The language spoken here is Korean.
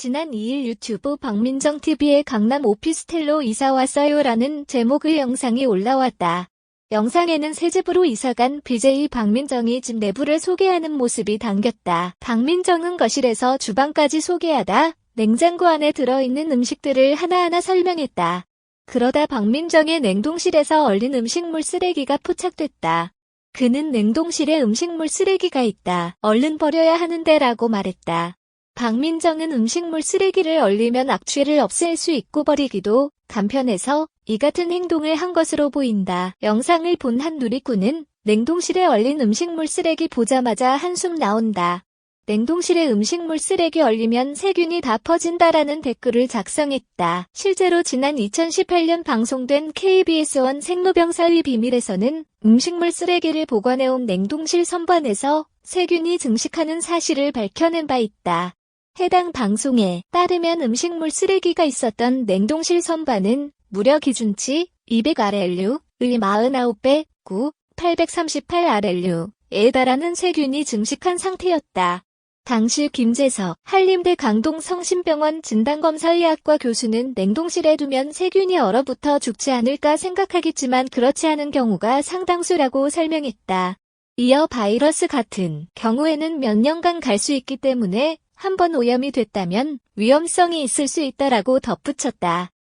지난 2일 유튜브 박민정TV의 강남 오피스텔로 이사 왔어요라는 제목의 영상이 올라왔다. 영상에는 새 집으로 이사간 BJ 박민정이 집 내부를 소개하는 모습이 담겼다. 박민정은 거실에서 주방까지 소개하다 냉장고 안에 들어있는 음식들을 하나하나 설명했다. 그러다 박민정의 냉동실에서 얼린 음식물 쓰레기가 포착됐다. 그는 냉동실에 음식물 쓰레기가 있다. 얼른 버려야 하는데 라고 말했다. 박민정은 음식물 쓰레기를 얼리면 악취를 없앨 수 있고 버리기도 간편해서 이 같은 행동을 한 것으로 보인다. 영상을 본 한 누리꾼은 냉동실에 얼린 음식물 쓰레기 보자마자 한숨 나온다. 냉동실에 음식물 쓰레기 얼리면 세균이 다 퍼진다라는 댓글을 작성했다. 실제로 지난 2018년 방송된 KBS1 생로병사의 비밀에서는 음식물 쓰레기를 보관해온 냉동실 선반에서 세균이 증식하는 사실을 밝혀낸 바 있다. 해당 방송에 따르면 음식물 쓰레기가 있었던 냉동실 선반은 무려 기준치 200RLU의 49배 9, 838RLU에 달하는 세균이 증식한 상태였다. 당시 김재석 한림대 강동 성심병원 진단검사의학과 교수는 냉동실에 두면 세균이 얼어붙어 죽지 않을까 생각하겠지만 그렇지 않은 경우가 상당수라고 설명했다. 이어 바이러스 같은 경우에는 몇 년간 갈 수 있기 때문에 한번 오염이 됐다면 위험성이 있을 수 있다라고 덧붙였다.